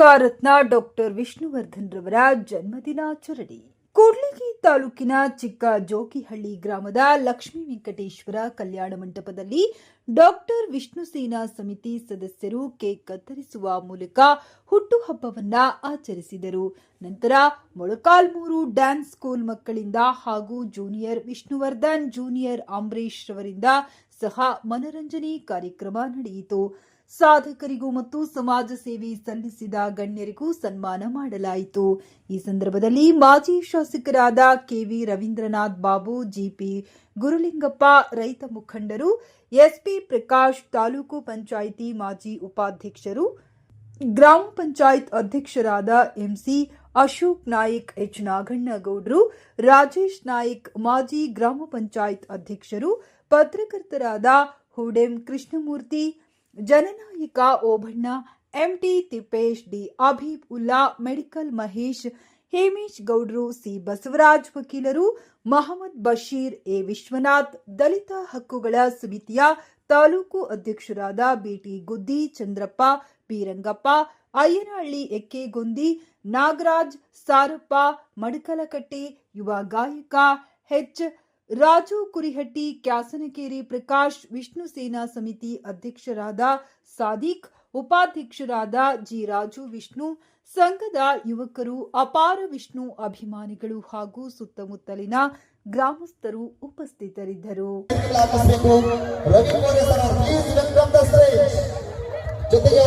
ರತ್ನ doctor Vishnuvardhan ರವರ ಜನ್ಮದಿನಾಚರಣೆ ಕೂಡ್ಲಿಗಿ ತಾಲೂಕಿನ ಚಿಕ್ಕ ಜೋಗಿಹಳ್ಳಿ ಗ್ರಾಮದ ಲಕ್ಷ್ಮೀ ವೆಂಕಟೇಶ್ವರ ಕಲ್ಯಾಣ ಮಂಟಪದಲ್ಲಿ ಡಾಕ್ಟರ್ ವಿಷ್ಣು ಸೇನಾ ಸಮಿತಿ ಸದಸ್ಯರು ಕೇಕ್ ಕತ್ತರಿಸುವ ಮೂಲಕ ಹುಟ್ಟುಹಬ್ಬವನ್ನ ಆಚರಿಸಿದರು. ನಂತರ ಮೊಳಕಾಲ್ಮೂರು ಡ್ಯಾನ್ಸ್ ಸ್ಕೂಲ್ ಮಕ್ಕಳಿಂದ ಹಾಗೂ ಜೂನಿಯರ್ ವಿಷ್ಣುವರ್ಧನ್, ಜೂನಿಯರ್ ಅಂಬರೀಶ್ ರವರಿಂದ ಸಹ ಮನರಂಜನೆ ಕಾರ್ಯಕ್ರಮ ನಡೆಯಿತು. ಸಾಧಕರಿಗೂ ಮತ್ತು ಸಮಾಜ ಸೇವೆ ಸಲ್ಲಿಸಿದ ಗಣ್ಯರಿಗೂ ಸನ್ಮಾನ ಮಾಡಲಾಯಿತು. ಈ ಸಂದರ್ಭದಲ್ಲಿ ಮಾಜಿ ಶಾಸಕರಾದ K V Ravindranath Babu, G P Gurulingappa, ರೈತ ಮುಖಂಡರು, ಎಸ್ಪಿ ಪ್ರಕಾಶ್, ತಾಲೂಕು ಪಂಚಾಯಿತಿ ಮಾಜಿ ಉಪಾಧ್ಯಕ್ಷರು, ಗ್ರಾಮ ಪಂಚಾಯತ್ ಅಧ್ಯಕ್ಷರಾದ M C Ashok Nayak, H ನಾಗಣ್ಣಗೌಡರು, Rajesh Nayak, ಮಾಜಿ ಗ್ರಾಮ ಪಂಚಾಯತ್ ಅಧ್ಯಕ್ಷರು, ಪತ್ರಕರ್ತರಾದ ಹುಡೆಂ ಕೃಷ್ಣಮೂರ್ತಿ ಜನನಾಯಕ Obanna M T Tippesh D Abheeb Ulla, medical Mahesh, Hemesh ಗೌಡ್ರು, ಸಿ ಬಸವರಾಜ್ ವಕೀಲರು, ಮಹಮ್ಮದ್ ಬಶೀರ್ ಎ ವಿಶ್ವನಾಥ್, ದಲಿತ ಹಕ್ಕುಗಳ ಸಮಿತಿಯ ತಾಲೂಕು ಅಧ್ಯಕ್ಷರಾದ ಬಿಟಿ ಗುದ್ದಿ, ಚಂದ್ರಪ್ಪ, ಬೀರಂಗಪ್ಪ, ಅಯ್ಯನಹಳ್ಳಿ ಎಕ್ಕೆಗೊಂದಿ, ನಾಗರಾಜ್, ಸಾರಪ್ಪ, ಮಡಕಲಕಟ್ಟೆ, ಯುವ ಗಾಯಕ, ಎಚ್ ರಾಜು ಕುರಿಹಟ್ಟಿ ಕ್ಯಾಸನಕೇರಿ ಪ್ರಕಾಶ್ ವಿಷ್ಣು ಸೇನಾ ಸಮಿತಿ ಅಧ್ಯಕ್ಷರಾದ ಸಾದಿಕ್ ಉಪಾಧ್ಯಕ್ಷರಾದ ಜಿ ರಾಜು ವಿಷ್ಣು ಸಂಘದ ಯುವಕರು ಅಪಾರ ವಿಷ್ಣು ಅಭಿಮಾನಿಗಳು ಹಾಗೂ ಸುತ್ತಮುತ್ತಲಿನ ಗ್ರಾಮಸ್ಥರು ಉಪಸ್ಥಿತರಿದ್ದರು. ಜೊತೆಗೆ